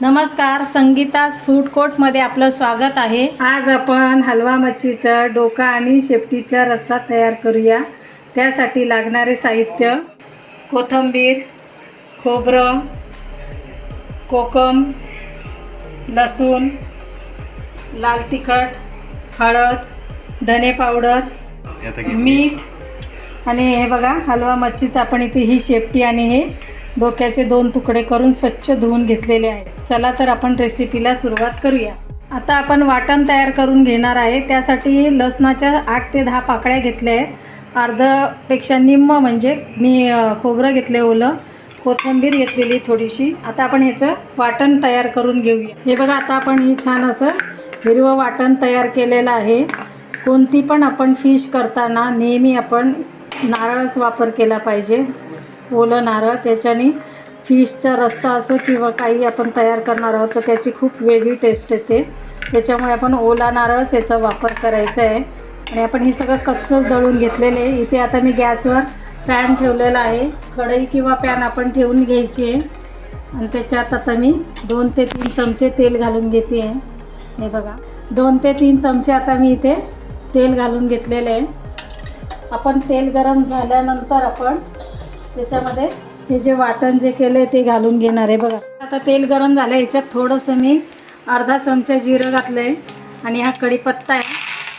नमस्कार संगीतास फूड कोर्टमध्ये आपलं स्वागत आहे. आज आपण हलवा मच्छीचा डोका आणि शेपटीचा रस्सा तयार करूया. त्यासाठी लागणारे साहित्य कोथिंबीर खोबरं कोकम लसूण लाल तिखट हळद धने पावडर मीठ आणि हे बघा हलवा मच्छीचं आपण इथे ही शेपटी आणि हे डोक्याचे दोन तुकडे करून स्वच्छ धुवून घेतलेले आहेत. चला तर आपण रेसिपीला सुरुवात करूया. आता आपण वाटण तयार करून घेणार आहे. त्यासाठी लसणाच्या आठ ते दहा पाकळ्या घेतल्या आहेत. अर्धपेक्षा निम्म म्हणजे मी खोबरं घेतले ओलं. कोथिंबीर घेतलेली थोडीशी. आता आपण ह्याचं वाटण तयार करून घेऊया. हे बघा आता आपण ही छान असं हिरवं वाटण तयार केलेलं आहे. कोणती पण आपण फिश करताना नेहमी आपण नारळच वापर केला पाहिजे. ओलं नारळ त्याच्याने फिशचा रस्सा असो किंवा काही आपण तयार करणार आहोत तर त्याची खूप वेगळी टेस्ट येते. त्याच्यामुळे आपण ओला नारळच याचा वापर करायचा आहे. आणि आपण हे सगळं कच्चंच दळून घेतलेलं आहे. इथे आता मी गॅसवर पॅन ठेवलेला आहे. कढई किंवा पॅन आपण ठेवून घ्यायची आहे. आणि त्याच्यात आता मी दोन ते तीन चमचे तेल घालून घेते आहे. हे बघा. दोन ते तीन चमचे आता मी इथे तेल घालून घेतलेले आहे. आपण तेल गरम झाल्यानंतर आपण त्याच्यामध्ये हे जे वाटण जे केलं आहे ते घालून घेणार आहे. बघा आता तेल गरम झालं आहे याच्यात थोडंसं मी अर्धा चमचा जिरं घातलं आहे आणि हा कढीपत्ता आहे.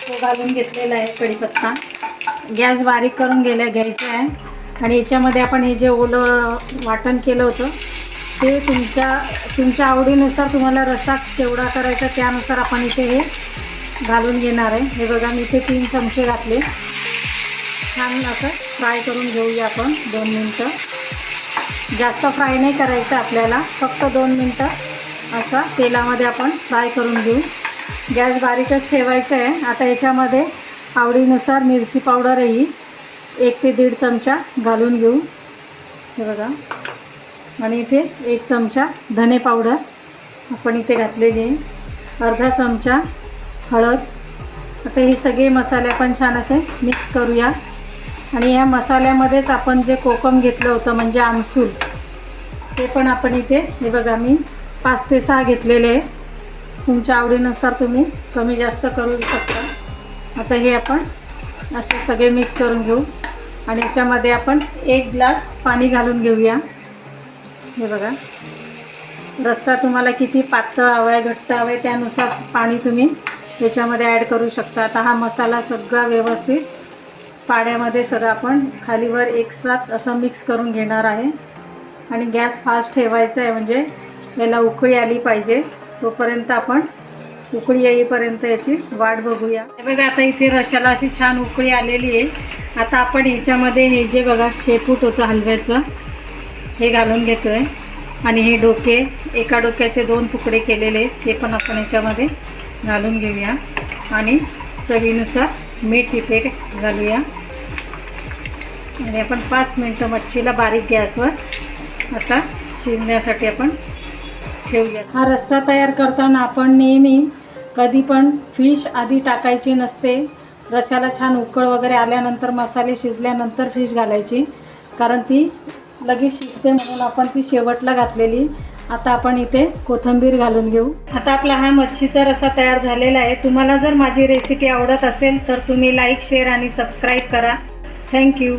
तो घालून घेतलेला आहे कढीपत्ता. गॅस बारीक करून गेल्या घ्यायचा आहे. आणि याच्यामध्ये आपण हे जे ओलं वाटण केलं होतं ते तुमच्या तुमच्या आवडीनुसार तुम्हाला रस्सा केवढा करायचा त्यानुसार आपण इथे हे घालून घेणार आहे. हे बघा मी इथे तीन चमचे घातले. छान असं फ्राय करून घेऊया आपण दोन मिनटं. जास्त फ्राय नाही करायचं आपल्याला फक्त दोन मिनटं असं तेलामध्ये आपण फ्राय करून घेऊ. गॅस बारीकच ठेवायचं आहे. आता याच्यामध्ये आवडीनुसार मिरची पावडरही एक ते दीड चमचा घालून घेऊ. हे बघा. आणि इथे एक चमचा धने पावडर आपण इथे घातलेली आहे. अर्धा चमचा हळद. आता हे सगळे मसाले आपण छान असे मिक्स करूया. आणि या मसाल्यामध्येच आपण जे कोकम घेतलं होतं म्हणजे आमसूल ते पण आपण इथे हे बघा मी पाच ते सहा घेतलेले आहे. तुमच्या आवडीनुसार तुम्ही कमी जास्त करू शकता. आता हे आपण असे सगळे मिक्स करून घेऊ. आणि याच्यामध्ये आपण एक ग्लास पाणी घालून घेऊया. हे बघा. रस्सा तुम्हाला किती पातळ हवा आहे घट्ट हवं आहे त्यानुसार पाणी तुम्ही याच्यामध्ये ॲड करू शकता. आता हा मसाला सगळा व्यवस्थित पाण्यामध्ये सगळं आपण खालीवर एकसाथ असं मिक्स करून घेणार आहे. आणि गॅस फास्ट ठेवायचा आहे म्हणजे याला उकळी आली पाहिजे. तोपर्यंत आपण उकळी येईपर्यंत याची वाट बघूया. हे बघा आता इथे रशाला अशी छान उकळी आलेली आहे. आता आपण ह्याच्यामध्ये हे जे बघा शेपूट होतं हलव्याचं हे घालून घेतो आहे आणि हे डोके एका डोक्याचे दोन तुकडे केलेले आहेत ते पण आपण याच्यामध्ये घालून घेऊया. आणि चवीनुसार मीठ इथे घालूया. आणि आपण पाच मिनटं मच्छीला बारीक गॅसवर आता शिजण्यासाठी आपण ठेवूया. हा रस्सा तयार करताना आपण नेहमी कधी पण फिश आधी टाकायची नसते. रश्याला छान उकळ वगैरे आल्यानंतर मसाले शिजल्यानंतर फिश घालायची. कारण ती लगेच शिजते म्हणून आपण ती शेवटला घातलेली. आता आपण इथे कोथिंबीर घालून घेऊ. आता आपला हा मच्छीचा रसा तयार झालेला आहे. तुम्हाला जर माझी रेसिपी आवडत असेल तर तुम्ही लाईक शेअर आणि सबस्क्राईब करा. Thank you